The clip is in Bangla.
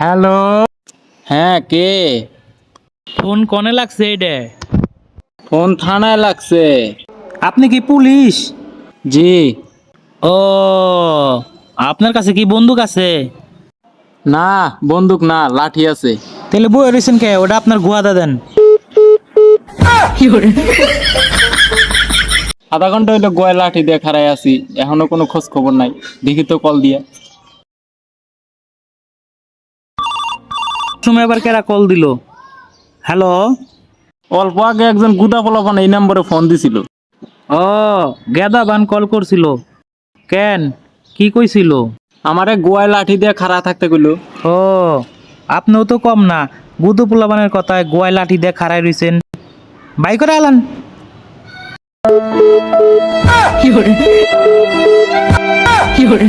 হ্যালো। হ্যাঁ কে? ফোন কনে লাগছে এটা ফোন থানায় লাগছে। আপনি কি পুলিশ? জি। ও আপনার কাছে কি বন্দুক আছে? না বন্দুক না লাঠি আছে। তাহলে বই রিসেন্ট কে? ওটা আপনার গুয়াদা দেন। আধা ঘণ্টা হইল গয় লাঠি দিয়ে খাড়াই আছি এখনও কোনো খোঁজ খবর নাই দেখি তো কল দিয়ে। সময় আবার কেরা কল দিল? হ্যালো? অল্প আগে একজন গুদা পোলাপান এই নম্বরে ফোন দিছিল। ও গেদা বান কল করছিল। কেন? কি কইছিল? আমারে গোয়ায় লাঠি দিয়ে খাড়া থাকতে কইলো। ও আপনিও তো কম না বুধু পোলাবানের কথায় গোয়ায় লাঠি দিয়ে খাড়াই রইছেন। বাই করে আলান। কি hore কি hore